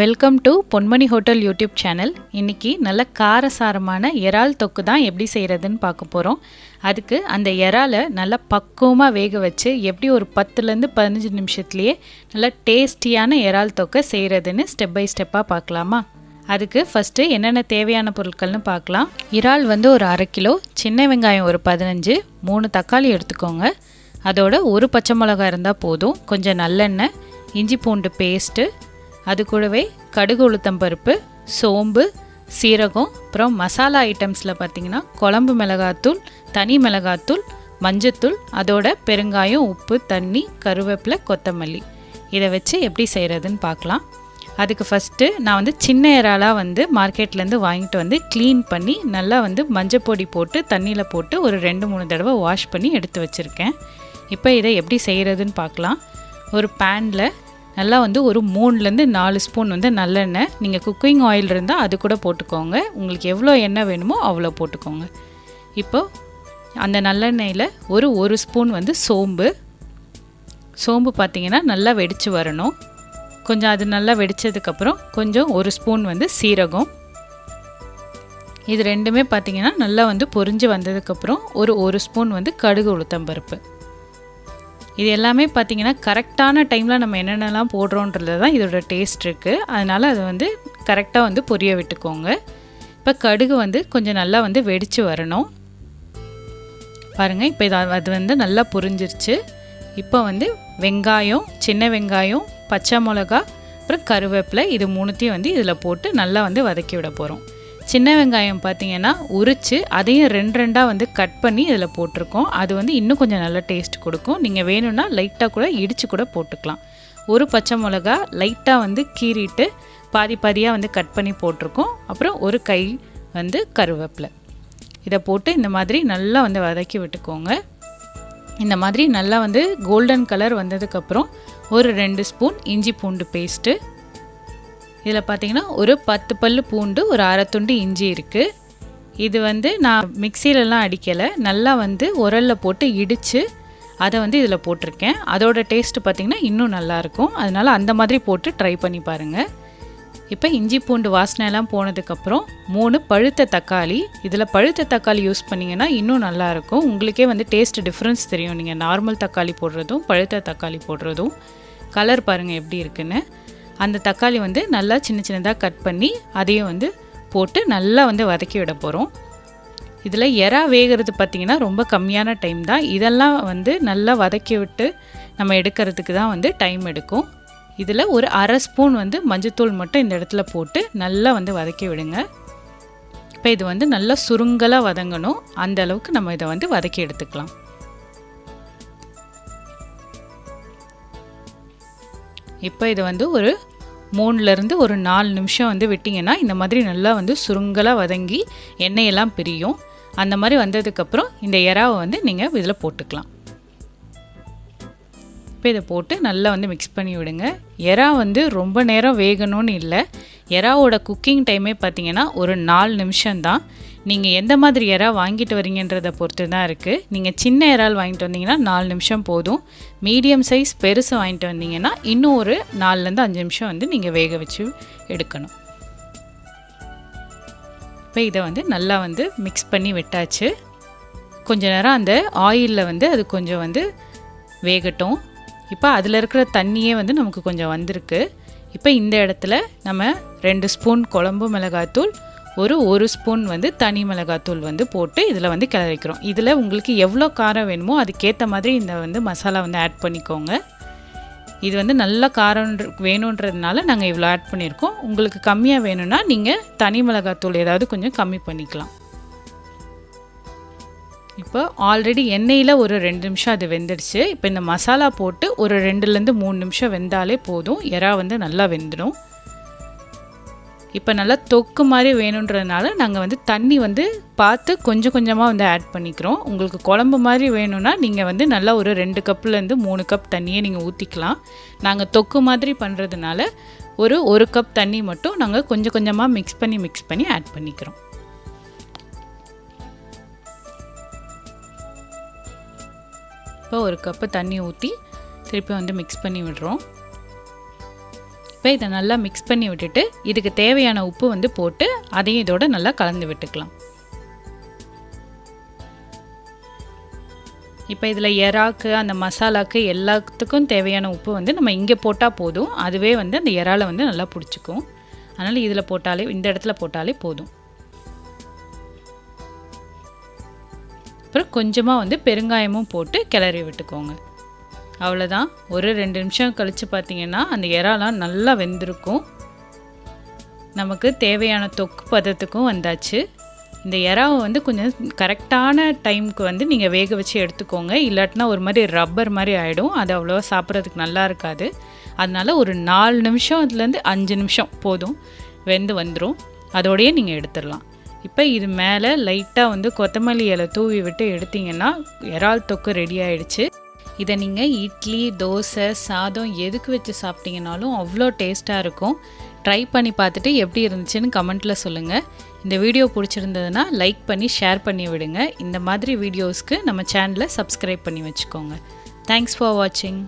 Welcome to Ponmani hotel YouTube channel இன்றைக்கி நல்ல காரசாரமான இறால் தொக்கு தான் எப்படி செய்கிறதுன்னு பார்க்க போகிறோம் அதுக்கு அந்த இறாலை நல்லா பக்குவமாக வேக வச்சு எப்படி ஒரு பத்துலேருந்து பதினஞ்சு நிமிஷத்துலேயே நல்லா டேஸ்டியான இறால் தொக்கை செய்கிறதுன்னு ஸ்டெப் பை ஸ்டெப்பாக பார்க்கலாமா? அதுக்கு ஃபஸ்ட்டு என்னென்ன தேவையான பொருட்கள்னு பார்க்கலாம். இறால் வந்து ஒரு அரை கிலோ சின்ன வெங்காயம் ஒரு பதினஞ்சு மூணு தக்காளி எடுத்துக்கோங்க. அதோட ஒரு பச்சை மிளகாய் இருந்தால் போதும். கொஞ்சம் நல்லெண்ணெய் இஞ்சி பூண்டு பேஸ்ட்டு அது கூடவே கடுகு உளுத்தம் பருப்பு சோம்பு சீரகம் அப்புறம் மசாலா ஐட்டம்ஸில் பார்த்தீங்கன்னா குழம்பு மிளகாத்தூள் தனி மிளகாத்தூள் மஞ்சத்தூள் அதோட பெருங்காயம் உப்பு தண்ணி கருவேப்பிலை கொத்தமல்லி. இதை வச்சு எப்படி செய்கிறதுன்னு பார்க்கலாம். அதுக்கு ஃபஸ்ட்டு நான் வந்து சின்ன இறாலாக வந்து மார்க்கெட்லேருந்து வாங்கிட்டு வந்து க்ளீன் பண்ணி நல்லா வந்து மஞ்சப்பொடி போட்டு தண்ணியில் போட்டு ஒரு ரெண்டு மூணு தடவை வாஷ் பண்ணி எடுத்து வச்சுருக்கேன். இப்போ இதை எப்படி செய்கிறதுன்னு பார்க்கலாம். ஒரு பேனில் நல்லா வந்து ஒரு மூணுலேருந்து நாலு ஸ்பூன் வந்து நல்லெண்ணெய். நீங்கள் குக்கிங் ஆயில் இருந்தால் அது கூட போட்டுக்கோங்க. உங்களுக்கு எவ்வளோ எண்ணெய் வேணுமோ அவ்வளோ போட்டுக்கோங்க. இப்போ அந்த நல்லெண்ணெயில் ஒரு ஒரு ஸ்பூன் வந்து சோம்பு. சோம்பு பார்த்தீங்கன்னா நல்லா வெடித்து வரணும். கொஞ்சம் அது நல்லா வெடித்ததுக்கப்புறம் கொஞ்சம் ஒரு ஸ்பூன் வந்து சீரகம். இது ரெண்டுமே பார்த்தீங்கன்னா நல்லா வந்து பொரிஞ்சு வந்ததுக்கப்புறம் ஒரு ஒரு ஸ்பூன் வந்து கடுகு உளுத்தம்பருப்பு இது எல்லாமே பார்த்தீங்கன்னா கரெக்டான டைமில் நம்ம என்னென்னலாம் போடுறோன்றது தான் இதோட டேஸ்ட் இருக்குது அதனால் அது வந்து கரெக்டாக வந்து பொரிய விட்டுக்கோங்க. இப்போ கடுகு வந்து கொஞ்சம் நல்லா வந்து வெடித்து வரணும். பாருங்கள் இப்போ இது அது வந்து நல்லா புரிஞ்சிருச்சு. இப்போ வந்து வெங்காயம் சின்ன வெங்காயம் பச்சை மிளகா அப்புறம் கருவேப்பிலை இது மூணுத்தையும் வந்து இதில் போட்டு நல்லா வந்து வதக்கி விட போகிறோம் சின்ன வெங்காயம் பார்த்தீங்கன்னா உரித்து அதையும் ரெண்டு ரெண்டாக வந்து கட் பண்ணி இதில் போட்டிருக்கோம். அது வந்து இன்னும் கொஞ்சம் நல்ல டேஸ்ட் கொடுக்கும். நீங்கள் வேணும்னா லைட்டாக கூட இடித்து கூட போட்டுக்கலாம். ஒரு பச்சை மிளகா லைட்டாக வந்து கீறிட்டு பாதி பாதியாக வந்து கட் பண்ணி போட்டிருக்கோம். அப்புறம் ஒரு கை வந்து கருவேப்பிலை. இதை போட்டு இந்த மாதிரி நல்லா வந்து வதக்கி விட்டுக்கோங்க. இந்த மாதிரி நல்லா வந்து கோல்டன் கலர் வந்ததுக்கப்புறம் ஒரு ரெண்டு ஸ்பூன் இஞ்சி பூண்டு பேஸ்ட்டு இதில் பார்த்தீங்கன்னா ஒரு பத்து பல் பூண்டு ஒரு அரை துண்டு இஞ்சி இருக்குது இது வந்து நான் மிக்சிலலாம் அடிக்கலை. நல்லா வந்து உரலில் போட்டு இடித்து அதை வந்து இதில் போட்டிருக்கேன். அதோட டேஸ்ட்டு பார்த்திங்கன்னா இன்னும் நல்லாயிருக்கும் அதனால் அந்த மாதிரி போட்டு ட்ரை பண்ணி பாருங்கள் இப்போ இஞ்சி பூண்டு வாசனையெல்லாம் போனதுக்கப்புறம் மூணு பழுத்த தக்காளி. இதில் பழுத்த தக்காளி யூஸ் பண்ணிங்கன்னா இன்னும் நல்லாயிருக்கும் உங்களுக்கே வந்து டேஸ்ட் டிஃப்ரென்ஸ் தெரியும். நீங்கள் நார்மல் தக்காளி போடுறதும் பழுத்த தக்காளி போடுறதும். கலர் பாருங்கள் எப்படி இருக்குன்னு. அந்த தக்காளி வந்து நல்லா சின்ன சின்னதாக கட் பண்ணி அதையும் வந்து போட்டு நல்லா வந்து வதக்கி விட போகிறோம் இதில் எறா வேகிறது பார்த்திங்கன்னா ரொம்ப கம்மியான டைம் தான். இதெல்லாம் வந்து நல்லா வதக்கி விட்டு நம்ம எடுக்கிறதுக்கு தான் வந்து டைம் எடுக்கும். இதில் ஒரு அரை ஸ்பூன் வந்து மஞ்சத்தூள் மட்டும் இந்த இடத்துல போட்டு நல்லா வந்து வதக்கி விடுங்க. இப்போ இது வந்து நல்லா சுருங்கலாக வதங்கணும். அந்த அளவுக்கு நம்ம இதை வந்து வதக்கி எடுத்துக்கலாம். இப்போ இது வந்து ஒரு மூணுலேருந்து ஒரு நாலு நிமிஷம் வந்து விட்டிங்கன்னா இந்த மாதிரி நல்லா வந்து சுருங்கலாக வதங்கி எண்ணெயெல்லாம் பிரியும். அந்த மாதிரி வந்ததுக்கப்புறம் இந்த எறாவை வந்து நீங்கள் இதில் போட்டுக்கலாம். இப்போ இதை போட்டு நல்லா வந்து மிக்ஸ் பண்ணி விடுங்க. எறா வந்து ரொம்ப நேரம் வேகணும்னு இல்லை. எறாவோட குக்கிங் டைமே பார்த்தீங்கன்னா ஒரு நாலு நிமிஷம்தான் நீங்கள் எந்த மாதிரி எறா வாங்கிட்டு வரீங்கன்றதை பொறுத்து தான் இருக்குது நீங்கள் சின்ன இறால் வாங்கிட்டு வந்தீங்கன்னா நாலு நிமிஷம் போதும். மீடியம் சைஸ் பெருசு வாங்கிட்டு வந்தீங்கன்னா இன்னும் ஒரு நாலுலேருந்து அஞ்சு நிமிஷம் வந்து நீங்கள் வேக வச்சு எடுக்கணும். இப்போ இதை வந்து நல்லா வந்து மிக்ஸ் பண்ணி விட்டாச்சு. கொஞ்ச நேரம் அந்த ஆயிலில் வந்து அது கொஞ்சம் வந்து வேகட்டும். இப்போ அதில் இருக்கிற தண்ணியே வந்து நமக்கு கொஞ்சம் வந்திருக்கு. இப்போ இந்த இடத்துல நம்ம ரெண்டு ஸ்பூன் குழம்பு மிளகாத்தூள் ஒரு ஒரு ஸ்பூன் வந்து தனி மிளகாத்தூள் வந்து போட்டு இதில் வந்து கிளறிக்கிறோம். இதில் உங்களுக்கு எவ்வளோ காரம் வேணுமோ அதுக்கேற்ற மாதிரி இந்த வந்து மசாலா வந்து ஆட் பண்ணிக்கோங்க. இது வந்து நல்ல காரம் வேணுன்றதுனால நாங்கள் இவ்வளோ ஆட் பண்ணியிருக்கோம். உங்களுக்கு கம்மியாக வேணும்னா நீங்கள் தனி மிளகாத்தூள் ஏதாவது கொஞ்சம் கம்மி பண்ணிக்கலாம். இப்போ ஆல்ரெடி எண்ணெயில் ஒரு ரெண்டு நிமிஷம் அது வெந்துடுச்சு. இப்போ இந்த மசாலா போட்டு ஒரு ரெண்டுலேருந்து மூணு நிமிஷம் வெந்தாலே போதும். எறா வந்து நல்லா வெந்துடும். இப்போ நல்லா தொக்கு மாதிரி வேணுன்றதுனால நாங்கள் வந்து தண்ணி வந்து பார்த்து கொஞ்சம் கொஞ்சமாக வந்து ஆட் பண்ணிக்கிறோம். உங்களுக்கு குழம்பு மாதிரி வேணும்னா நீங்கள் வந்து நல்லா ஒரு ரெண்டு கப்புலேருந்து மூணு கப் தண்ணியை நீங்கள் ஊற்றிக்கலாம் நாங்கள் தொக்கு மாதிரி பண்ணுறதுனால ஒரு ஒரு கப் தண்ணி மட்டும் நாங்கள் கொஞ்சம் கொஞ்சமாக மிக்ஸ் பண்ணி மிக்ஸ் பண்ணி ஆட் பண்ணிக்கிறோம். இப்போ ஒரு கப்பு தண்ணி ஊற்றி திருப்பி வந்து மிக்ஸ் பண்ணி விடுறோம். இப்போ இதை நல்லா மிக்ஸ் பண்ணி விட்டுட்டு இதுக்கு தேவையான உப்பு வந்து போட்டு அதையும் இதோட நல்லா கலந்து விட்டுக்கலாம். இப்போ இதில் எறாக்கு அந்த மசாலாக்கு எல்லாத்துக்கும் தேவையான உப்பு வந்து நம்ம இங்கே போட்டால் போதும். அதுவே வந்து அந்த இறாலை வந்து நல்லா பிடிச்சிக்கும். அதனால் இதில் போட்டாலே இந்த இடத்துல போட்டாலே போதும். அப்புறம் கொஞ்சமாக வந்து பெருங்காயமும் போட்டு கிளறி விட்டுக்கோங்க. அவ்வளோதான் ஒரு ரெண்டு நிமிஷம் கழித்து பார்த்தீங்கன்னா அந்த இறாலாம் நல்லா வெந்திருக்கும். நமக்கு தேவையான தொக்கு பதத்துக்கும் வந்தாச்சு. இந்த இறாவை வந்து கொஞ்சம் கரெக்டான டைமுக்கு வந்து நீங்கள் வேக வச்சு எடுத்துக்கோங்க. இல்லாட்டினா ஒரு மாதிரி ரப்பர் மாதிரி ஆகிடும் அது அவ்வளோவா சாப்பிட்றதுக்கு நல்லா இருக்காது. அதனால் ஒரு நாலு நிமிஷம் அதுலேருந்து அஞ்சு நிமிஷம் போதும். வெந்து வந்துடும் அதோடையே நீங்கள் எடுத்துடலாம். இப்போ இது மேலே லைட்டாக வந்து கொத்தமல்லி இலை தூவி விட்டு எடுத்தீங்கன்னா இறால் தொக்கு ரெடி ஆயிடுச்சு. இதை நீங்கள் இட்லி தோசை சாதம் எதுக்கு வச்சு சாப்பிட்டீங்கனாலும் அவ்வளோ டேஸ்ட்டாக இருக்கும். ட்ரை பண்ணி பார்த்துட்டு எப்படி இருந்துச்சுன்னு கமெண்ட்டில் சொல்லுங்கள் இந்த வீடியோ பிடிச்சிருந்ததுன்னா லைக் பண்ணி ஷேர் பண்ணி விடுங்க. இந்த மாதிரி வீடியோஸ்க்கு நம்ம சேனலை சப்ஸ்கிரைப் பண்ணி வச்சுக்கோங்க. தேங்க்ஸ் ஃபார் வாட்சிங்